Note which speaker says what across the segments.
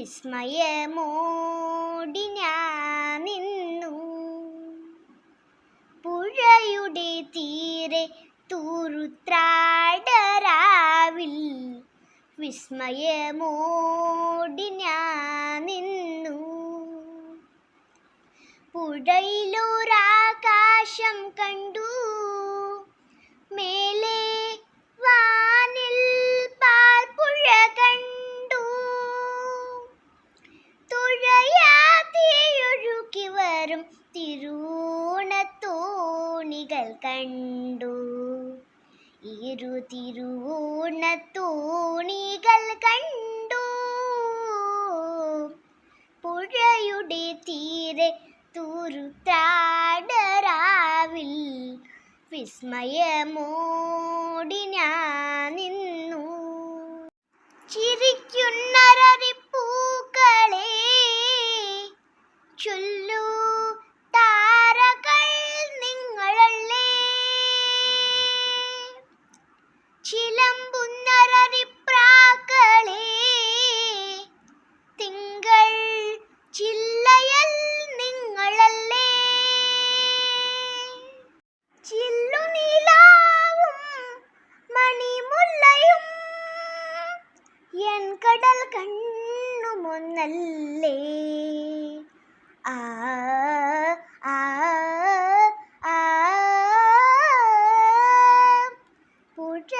Speaker 1: വിസ്മയമോടി ഞാൻ നിന്നു. പുഴയുടെ തീരെ തൂറുത്രാടരാവിൽ വിസ്മയമോടി ഞാൻ നിന്നു. പുഴയിലൊരാകാശം കണ്ടു. തിരുവോണത്തോണികൾ കണ്ടു. ഇരു തിരുവോണത്തോണികൾ കണ്ടു. പുഴയുടെ തീരെ തൂറുത്താടരാവിൽ വിസ്മയമോടി ഞാൻ നിന്നു. ചിരിക്കുന്നരറിപ്പൂക്കളെ ചിലമ്പുന്നരറിപ്രാക്കളെ തിങ്കൾ ചില്ലയൽ നിങ്ങളല്ലേ. ചില്ലുനീലാവും മണിമുല്ലയും എൻ കടൽ കണ്ണുമൊന്നല്ലേ. ആ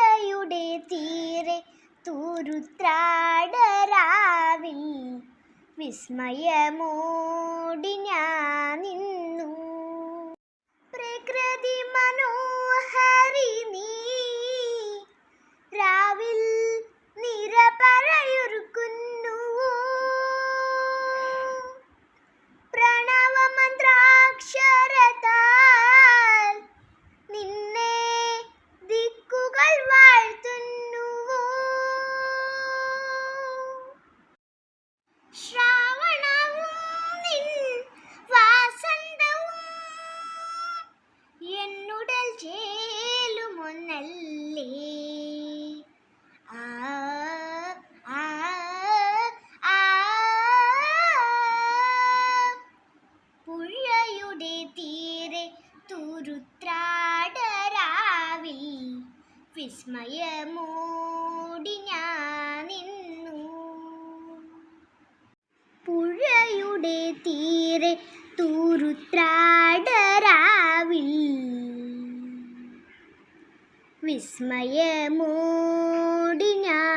Speaker 1: പുഴയുടെ തീരെ തൂരുത്രാടരാവിൽ വിസ്മയമോടി ഞാൻ നിന്നു. പ്രകൃതി മനോഹരി പുഴയുടെ തീരെ തുരുത്രാടരാവിൽ വിസ്മയമോടി ഞാൻ നിന്നു. പുഴയുടെ തീരെ തുരുത്രാടരാവിൽ വിസ്മയമോടി ഞാൻ